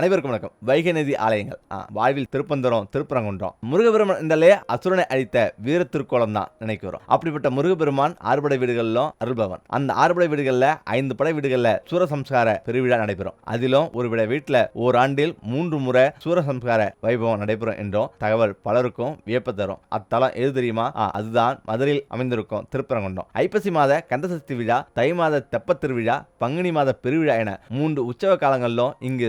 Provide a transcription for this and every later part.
அனைவருக்கும் வணக்கம். வைகை நதி ஆலயங்கள் வாழ்வில் திருப்பந்தரம் திருப்பரங்குன்றம். முருகபெருமான் இருந்தாலே அசுரனை அழித்த வீர திருக்கோலம் தான் நினைக்கிறோம். அப்படிப்பட்ட முருகபெருமான் ஆறுபடை வீடுகளிலும் அருள்பவன். அந்த ஆறுபடை வீடுகளில் ஐந்து படை வீடுகளில் சூரசம்ஸ்கார பெருவிழா நடைபெறும். அதிலும் ஒரு விட வீட்டில் ஓராண்டில் மூன்று முறை சூரசம்ஸ்கார வைபவம் நடைபெறும் என்றும் தகவல் பலருக்கும் வியப்பு தரும். அத்தலம் எது தெரியுமா? அதுதான் மதுரையில் அமைந்திருக்கும் திருப்பரங்குன்றம். ஐப்பசி மாத கந்தசக்தி விழா தை மாத தெப்பத் திருவிழா பங்குனி மாத பெருவிழா என மூன்று உற்சவ காலங்களிலும் இங்கு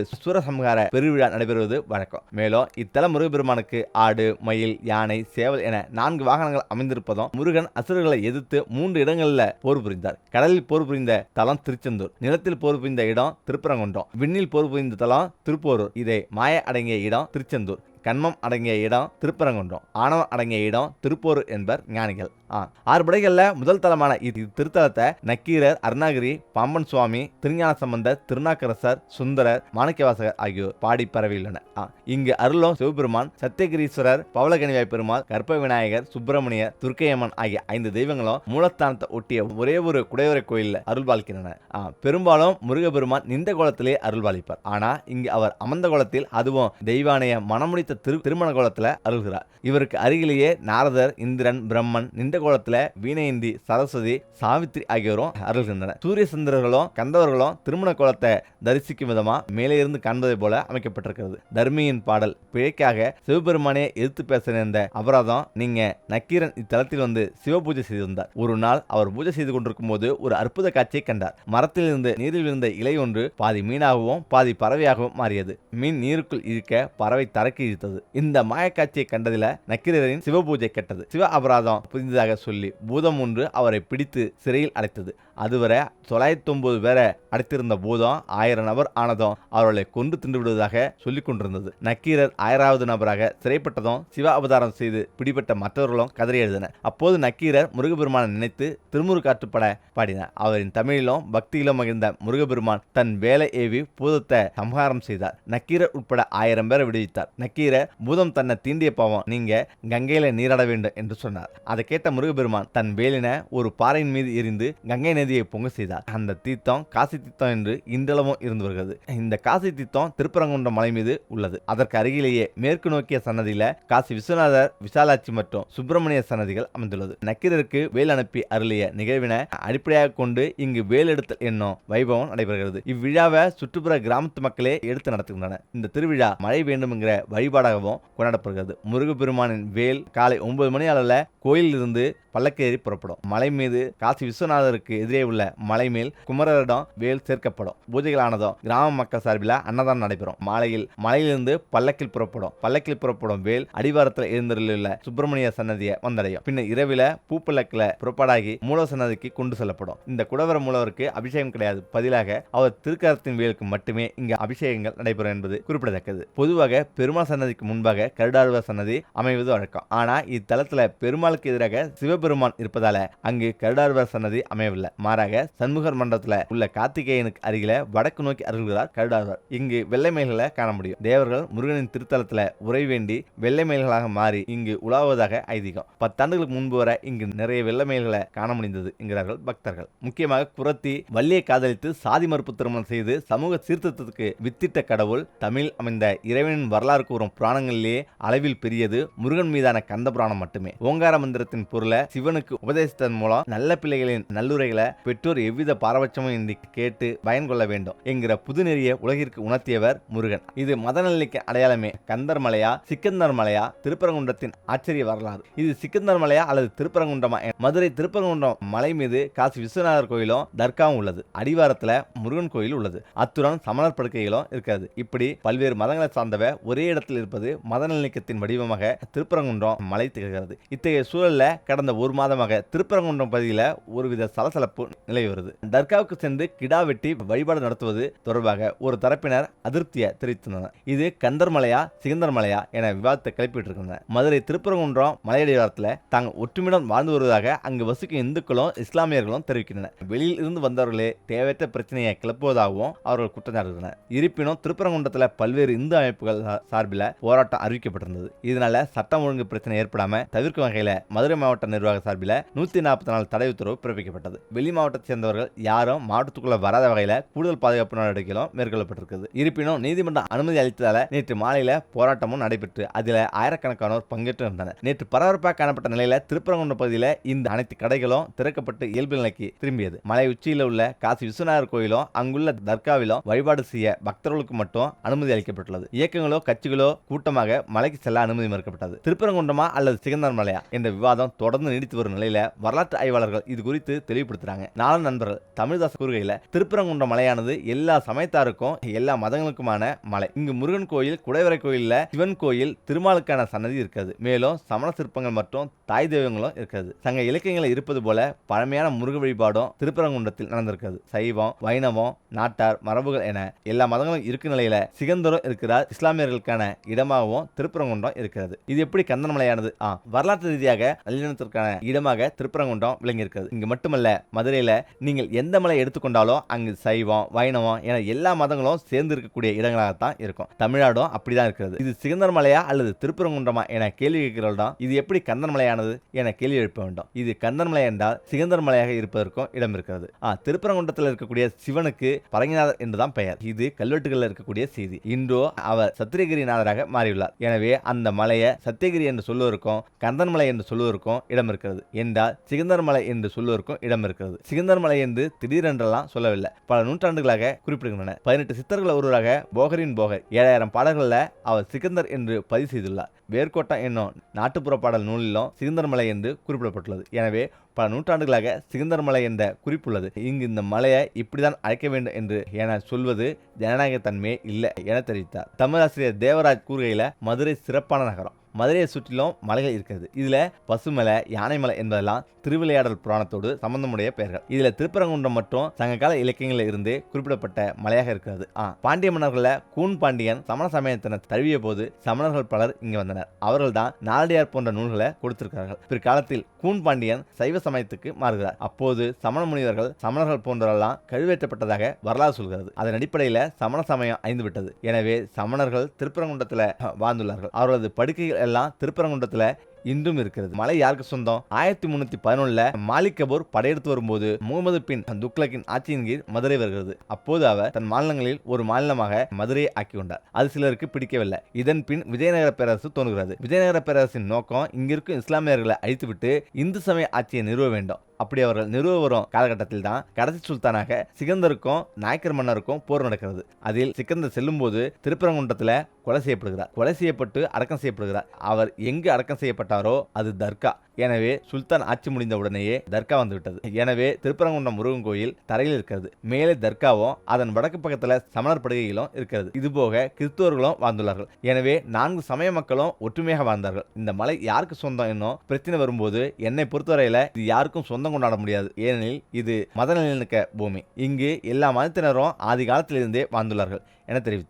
சூரசம்ஹார பெருவிழா நடைபெறுவது வழக்கம். மேலும் இத்தல முருகப்பெருமானுக்கு ஆடு மயில் யானை சேவல் என நான்கு வாகனங்கள் அமைந்திருப்பதும் முருகன் அசுரர்களை எதிர்த்து மூன்று இடங்களில் போர் புரிந்தார். கடலில் போர் புரிந்த தலம் திருச்செந்தூர் நிலத்தில் போர் புரிந்த இடம் திருப்பரங்குன்றம் விண்ணில் போர் புரிந்த தலம் திருப்போரூர். இதை மாய அடங்கிய இடம் திருச்செந்தூர். கண்மம் அடங்கிய இடம் திருப்பரங்குன்றம் ஆணவம் அடங்கிய இடம் திருப்போர் என்பர் ஞானிகள். ஆ. ஆறுபடைகளில் முதல் தலமான இது திருத்தலத்தை நக்கீரர் அருணாகிரி பாம்பன் சுவாமி திருஞான சம்பந்தர் திருநாக்கரசர் சுந்தரர் மாணிக்கவாசகர் ஆகியோர் பாடி பரவியுள்ளனர். ஆ. இங்கு அருளும் சிவபெருமான் சத்தியகிரீஸ்வரர் பவளகனிவாய் பெருமாள் கர்ப்ப விநாயகர் சுப்பிரமணியர் துர்க்கையம்மன் ஆகிய ஐந்து தெய்வங்களும் மூலஸ்தானத்தை ஒட்டிய ஒரே ஒரு குடைவரை கோயிலில் அருள்பாலிக்கின்றன ஆ. பெரும்பாலும் முருகபெருமான் நின்ற கோலத்திலே அருள்பாலிப்பார் ஆனால் இங்கு அவர் அமர்ந்த கோலத்தில் அதுவும் தெய்வானைய மனமுடித்த திரு திருமண கோலத்தில் அருள்கிறார். இவருக்கு அருகிலேயே நாரதர் இந்திரன் பிரம்மன் நின்ற கோலத்தில் வீணையந்தி சரஸ்வதி சாவித்ரி ஆகியோரும் அருள்கின்றனர். சூரிய சந்திரர்களும் கந்தவர்களும் திருமண கோலத்தை தரிசிக்கும் விதமா மேலே இருந்து காண்பதை போல அமைக்கப்பட்டிருக்கிறது. தர்மியின் பாடல் பிழைக்காக சிவபெருமானே எதிர்த்து பேச நேர்ந்த அபராதம் நீங்க நக்கீரன் இத்தலத்தில் வந்து சிவ பூஜை செய்திருந்தார். ஒரு நாள் அவர் பூஜை செய்து கொண்டிருக்கும் போது ஒரு அற்புத காட்சியை கண்டார். மரத்தில் இருந்து நீரில் இருந்த இலை ஒன்று பாதி மீனாகவும் பாதி பறவையாகவும் மாறியது. மீன் நீருக்குள் இழுக்க பறவை தரக்கி இழுத்தது இந்த மாயக்காட்சியை கண்டதில நக்கீரரின் சிவ பூஜை கெட்டது. சிவ அபராதம் புரிந்ததாக சொல்லி பூதம் ஒன்று அவரை பிடித்து சிறையில் அடைத்தது. அதுவரை தொள்ளாயிரத்தி ஒன்பது பேரை அடைத்திருந்த பூதம் ஆயிரம் நபர் ஆனதும் அவர்களை கொண்டு தின்று விடுவதாக சொல்லிக் கொண்டிருந்தது. நக்கீரர் ஆயிராவது நபராக சிறைப்பட்டதும் சிவ அவதாரம் செய்து பிடிபட்ட மற்றவர்களும் கதறி எழுதினர் அப்போது நக்கீரர் முருகபெருமானை நினைத்து திருமுருகாற்றுப்பட பாடினார். அவரின் தமிழிலும் பக்தியிலும் மகிழ்ந்த முருகபெருமான் தன் வேலை ஏவி பூதத்தை சம்ஹாரம் செய்தார். நக்கீரர் உட்பட ஆயிரம் பேரை விடுவித்தார். நக்கீரர் பூதம் தன்னை தீண்டிய பாவம் நீங்க கங்கையில நீராட வேண்டும் என்று சொன்னார். அதை கேட்ட முருகபெருமான் தன் வேலின ஒரு பாறையின் மீது எரிந்து கங்கை நதியை பொங்க செய்தார். அந்த தீர்த்தம் காசி தீர்த்தம் என்று இன்றளவும் இருந்து வருகிறது. இந்த காசி தீர்த்தம் திருப்பரங்குன்றம் மலை மீது உள்ளது. அதற்கு அருகிலேயே மேற்கு நோக்கிய சன்னதியில காசி விஸ்வநாதர் விசாலாட்சி மற்றும் சுப்பிரமணிய சன்னதிகள் அமைந்துள்ளது. நக்கீரருக்கு வேல் அனுப்பி அருளிய நிகழ்வினை அடிப்படையாக கொண்டு இங்கு வேல் எடுத்தல் என்னும் வைபவம் நடைபெறுகிறது. இவ்விழாவை சுற்றுப்புற கிராமத்து மக்களே எடுத்து நடத்துகின்றனர். இந்த திருவிழா மழை வேண்டும்ங்கிற வழிபாடாகவும் கொண்டாடப்படுகிறது. முருகப்பெருமானின் வேல் காலை ஒன்பது மணி அளவில் கோயிலில் இருந்து பல்லக்கேறி புறப்படும். மலை மீது காசி விஸ்வநாதருக்கு எதிர் உள்ள மலை மேல் குமரரிடம் வேல் சேர்க்கப்படும். பூஜைகளானதும் கிராம மக்கள் சார்பில் அன்னதானம் நடைபெறும். மாலையில் மலையிலிருந்து பல்லக்கில் புறப்படும். பல்லக்கில் புறப்படும் வேல் அடிவாரத்தில் எழுந்தருளுள்ள சுப்பிரமணிய சன்னதியை வந்தடையும். பின்னர் இரவில் பூப்பல்லக்கில் புறப்பாடாகி மூலவர் சன்னதிக்கு கொண்டு செல்லப்படும். இந்த குடவர மூலவருக்கு அபிஷேகம் கிடையாது. பதிலாக அவர் திருக்கரத்தின் வேலுக்கு மட்டுமே இங்கு அபிஷேகங்கள் நடைபெறும் என்பது குறிப்பிடத்தக்கது. பொதுவாக பெருமாள் சன்னதிக்கு முன்பாக கருடாழ்வார் சன்னதி அமைவது வழக்கம். ஆனால் இத்தலத்தில் பெருமாளுக்கு எதிராக சிவபெருமான் இருப்பதால அங்கு கருடாழ்வார் சன்னதி அமையவில்லை. மாறாக சண்முகர் மண்டலத்துல உள்ள கார்த்திகேயனுக்கு அருகில வடக்கு நோக்கி அருள்கிறார் கருடாழ்வார் இங்கு வெள்ளை மயில்களை காண முடியும். தேவர்கள் முருகனின் திருத்தலத்தில் உரை வேண்டி வெள்ளை மயில்களாக மாறி இங்கு உலாவதாக ஐதீகம். பத்தாண்டுகளுக்கு முன்பு வர இங்கு நிறைய வெள்ளை மயில்களை காண முடிந்தது என்கிறார்கள் பக்தர்கள். முக்கியமாக குரத்தி வள்ளியை காதலித்து சாதி மறுப்பு திருமணம் செய்து சமூக சீர்திருத்தத்துக்கு வித்திட்ட கடவுள் தமிழ் அமைந்த இறைவனின் வரலாறு கூறும் புராணங்களிலேயே அளவில் பெரியது முருகன் மீதான கந்த புராணம் மட்டுமே. ஓங்கார மந்திரத்தின் பொருளை சிவனுக்கு உபதேசித்ததன் மூலம் நல்ல பிள்ளைகளின் நல்லுரைகளை பெற்றோர் எவ்வித பாரபட்சமும் இன்றி கேட்டு பயன் கொள்ள வேண்டும் என்கிற புதுநெறிய உலகிற்கு உணர்த்தியவர் முருகன். இது மதநல்லிக்கு அடையாளமே. கந்தர் மலையா சிக்கந்தர் மலையா திருப்பரங்குன்றத்தின் ஆச்சரிய வரலாறு. இது சிக்கந்தர் மலையா அல்லது திருப்பரங்குன்றமா மதுரை திருப்பரங்குன்றம் மலை மீது காசி விஸ்வநாதர் கோயிலும் தர்காவும் உள்ளது. அடிவாரத்துல முருகன் கோயில் உள்ளது. அத்துடன் சமணர் படுக்கைகளும் இருக்கிறது. இப்படி பல்வேறு மதங்களை சார்ந்தவ ஒரே இடத்தில் இருப்பது மதநல்லிக்கத்தின் வடிவமாக திருப்பரங்குன்றம் மலை திகழ்கிறது. இத்தகைய சூழல்ல கடந்த ஒரு மாதமாக திருப்பரங்குன்றம் பகுதியில் ஒருவித சலசலப்பு நிலவி வருது. தர்காவுக்கு சென்று கிடா வெட்டி வழிபாடு நடத்துவது தொடர்பாக ஒரு தரப்பினர் அதிருப்தியை தெரிவித்துள்ளனர். இது கந்தர்மலையா மலையா சிகந்தர் மலையா என விவாதத்தை கிளப்பிட்டு இருக்கின்றனர் மதுரை திருப்பரங்குன்றம் மலையடிவாரத்தில் தாங்கள் ஒற்றுமையுடன் வாழ்ந்து வருவதாக அங்கு வசிக்கும் இந்துக்களும் இஸ்லாமியர்களும் தெரிவிக்கின்றனர். வெளியில் இருந்து வந்தவர்களே தேவையற்ற பிரச்சனையை கிளப்புவதாகவும் அவர்கள் குற்றம் சாட்டுகின்றனர் இருப்பினும் திருப்பரங்குன்றத்தில் பல்வேறு இந்து அமைப்புகள் சார்பில் போராட்டம் அறிவிக்கப்பட்டிருந்தது. இதனால சட்டம் ஒழுங்கு பிரச்சனை ஏற்படாமல் தவிர்க்கும் வகையில் மதுரை மாவட்ட நிர்வாக சார்பில் நூற்றி நாற்பத்தி நாலு தடை உத்தரவு பிறப்பிக்கப்பட்டது. வெளி வெளி மாவட்டத்தை சேர்ந்தவர்கள் யாரும் மாவட்டத்துக்குள்ள வராத வகையில கூடுதல் பாதுகாப்பு நடவடிக்கைகளும் மேற்கொள்ளப்பட்டிருக்குது. இருப்பினும் நீதிமன்றம் அனுமதி அளித்ததால நேற்று மாலையில போராட்டமும் நடைபெற்று அதில் ஆயிரக்கணக்கானோர் பங்கேற்று இருந்தனர் நேற்று பரபரப்பாக காணப்பட்ட நிலையில திருப்பரங்குன்றம் பகுதியில் இந்த அனைத்து கடைகளும் திறக்கப்பட்டு இயல்பு நிலைக்கு திரும்பியது. மலை உச்சியில் உள்ள காசி விஸ்வநாதர் கோயிலும் அங்குள்ள தர்காவிலும் வழிபாடு செய்ய பக்தர்களுக்கு மட்டும் அனுமதி அளிக்கப்பட்டுள்ளது. இயக்கங்களோ கட்சிகளோ கூட்டமாக மலைக்கு செல்ல அனுமதி மறுக்கப்பட்டது. திருப்பரங்குன்றமா அல்லது சிகந்தர் மலையா என்ற விவாதம் தொடர்ந்து நீடித்து வரும் நிலையில வரலாற்று ஆய்வாளர்கள் இது குறித்து தெளிவுபடுத்துறாங்க. நானும் நண்பர்கள் தமிழ்தாஸ் கூறுகையில் திருப்பரங்குன்ற மலையானது எல்லா சமயத்தாருக்கும் எல்லா மதங்களுக்குமான மலை. இங்கு முருகன் கோயில் குடைவரை கோயிலில் சிவன் கோயில் திருமாலுக்கான சன்னதி இருக்கிறது. மேலும் சமண சிற்பங்கள் மற்றும் தாய் தெய்வங்களும் இருக்கிறது. சங்க இலக்கியங்களில் இருப்பது போல பழமையான முருக வழிபாடும் திருப்பரங்குன்றத்தில் நடந்திருக்கிறது. சைவம் வைணவம் நாட்டார் மரபுகள் என எல்லா மதங்களும் இருக்கும் நிலையில சிகந்தரும் இருக்கிறார். இஸ்லாமியர்களுக்கான இடமாகவும் திருப்பரங்குன்றம் இருக்கிறது. இது எப்படி கந்தன் மலையானது? ஆ வரலாற்று ரீதியாக நல்லிணத்திற்கான இடமாக திருப்பரங்குன்றம் விளங்கியிருக்கிறது. இங்கு மட்டுமல்ல மதுரையில் நீங்கள் எந்த மலை எடுத்துக்கொண்டாலும் அங்கு சைவம் வைணவம் என எல்லா மதங்களும் சேர்ந்து இருக்கக்கூடிய இடங்களாகத்தான் இருக்கும். தமிழ்நாடும் அப்படிதான் இருக்கிறது. இது சிகந்தர் மலையா அல்லது திருப்பரங்குன்றமா என கேள்வி கேட்கிறவர்தான் இது எப்படி கந்தன் மலையானது என கேள்வி எழுப்ப வேண்டும். இது கந்தன் மலை என்றால் சிகந்தர் மலையாக இருப்பதற்கும் இடம் இருக்கிறது. ஆ திருப்பரங்குன்றத்தில் இருக்கக்கூடிய சிவனுக்கு பரங்கிநாதர் என்றுதான் பெயர். இது கல்வெட்டுகளில் இருக்கக்கூடிய செய்தி. இன்றோ அவர் சத்திரகிரிநாதராக மாறியுள்ளார். எனவே அந்த மலையை சத்தியகிரி என்று சொல்லுவதற்கும் கந்தன் மலை என்று சொல்லுவதற்கும் இடம் இருக்கிறது. என்றால் சிகந்தர் மலை என்று சொல்லுவதற்கும் இடம் இருக்கிறது. சிகந்தர் மலை என்று திடீரென்றெல்லாம் சொல்லவில்லை. பல நூற்றாண்டுகளாக குறிப்பிடுகின்றன. பதினெட்டு சித்தர்கள் ஒருவராக போகரின் போகர் ஏழாயிரம் பாடல்களில் அவர் சிகந்தர் என்று பதிவு செய்துள்ளார். வேர்க்கோட்டம் என்னும் நாட்டுப்புற பாடல் நூலிலும் சிகந்தர் மலை என்று குறிப்பிடப்பட்டுள்ளது. எனவே பல நூற்றாண்டுகளாக சிகந்தர் மலை என்ற குறிப்புள்ளது. இங்கு இந்த மலையை இப்படிதான் அழைக்க வேண்டும் என்று என சொல்வது ஜனநாயகத்தன்மையே இல்லை என தெரிவித்தார். தமிழாசிரியர் தேவராஜ் கூறுகையில் மதுரை சிறப்பான நகரம். மதுரையை சுற்றிலும் மலைகள் இருக்கிறது. இதில் பசுமலை யானைமலை என்பதெல்லாம் திருவிளையாடல் புராணத்தோடு சம்பந்தமுடைய பெயர்கள். இதில் திருப்பரங்குன்றம் மற்றும் சங்ககால இலக்கியங்களில் இருந்து குறிப்பிடப்பட்ட மலையாக இருக்கிறது. ஆ பாண்டிய மன்னர்களில் கூன் பாண்டியன் சமண சமயத்தினர் தழுவிய போது சமணர்கள் பலர் இங்கு வந்தனர். அவர்கள் தான் நாலடியார் போன்ற நூல்களை கொடுத்திருக்கிறார்கள். பிற்காலத்தில் கூன் பாண்டியன் சைவ சமயத்துக்கு மாறுகிறார். அப்போது சமண முனிவர்கள் சமணர்கள் போன்றவரெல்லாம் கழுவேற்றப்பட்டதாக வரலாறு சொல்கிறது. அதன் அடிப்படையில் சமண சமயம் ஐந்து விட்டது எனவே சமணர்கள் திருப்பரங்குன்றத்தில் வாழ்ந்துள்ளார்கள். அவர்களது படுக்கைகள் எல்லாம் திருப்பரங்குன்றத்தில் இன்றும் இருக்கிறது. மலை யாருக்கு சொந்தம்? ஆயிரத்தி முன்னூத்தி பதினொன்னுல மாலிக் கபூர் படையெடுத்து வரும்போது முகமது பின் துக்ளக்கின் ஆட்சியின் கீழ் மதுரை வருகிறது. அப்போது அவர் தன் மாநிலங்களில் ஒரு மாநிலமாக மதுரையை ஆக்கி கொண்டார் அது சிலருக்கு பிடிக்கவில்லை. இதன் பின் விஜயநகர பேரரசு தோன்றுகிறது. விஜயநகர பேரரசின் நோக்கம் இங்கிருக்கும் இஸ்லாமியர்களை அழித்துவிட்டு இந்து சமய ஆட்சியை நிறுவ வேண்டும். அப்படி அவர்கள் நிறுவ வரும் காலகட்டத்தில் தான் கடைசி சுல்தானாக சிகந்தருக்கும் நாயக்கர் மன்னருக்கும் போர் நடக்கிறது. அதில் சிக்கந்தர் செல்லும்போது திருப்பரங்குன்றத்தில் கொலை செய்யப்படுகிறார். கொலை செய்யப்பட்டு அடக்கம் செய்யப்படுகிறார். அவர் எங்கு அடக்கம் செய்யப்பட்ட மாட்டாரோ அது தர்கா. எனவே சுல்தான் ஆட்சி முடிந்த உடனேயே தர்கா வந்துவிட்டது. எனவே திருப்பரங்குன்றம் முருகன் கோயில் தரையில் இருக்கிறது. மேலே தர்காவும் அதன் வடக்கு பக்கத்துல சமணர் படுகைகளும் இருக்கிறது. இதுபோக கிறிஸ்துவர்களும் வாழ்ந்துள்ளார்கள். எனவே நான்கு சமய மக்களும் ஒற்றுமையாக வாழ்ந்தார்கள். இந்த மலை யாருக்கு சொந்தம் என்னும் பிரச்சனை வரும்போது என்னை பொறுத்தவரையில இது யாருக்கும் சொந்தம் கொண்டாட முடியாது. ஏனெனில் இது மத நிலநிற்க பூமி. இங்கு எல்லா மதத்தினரும் ஆதி காலத்திலிருந்தே வாழ்ந்துள்ளார்கள் என தெரிவித்தார்.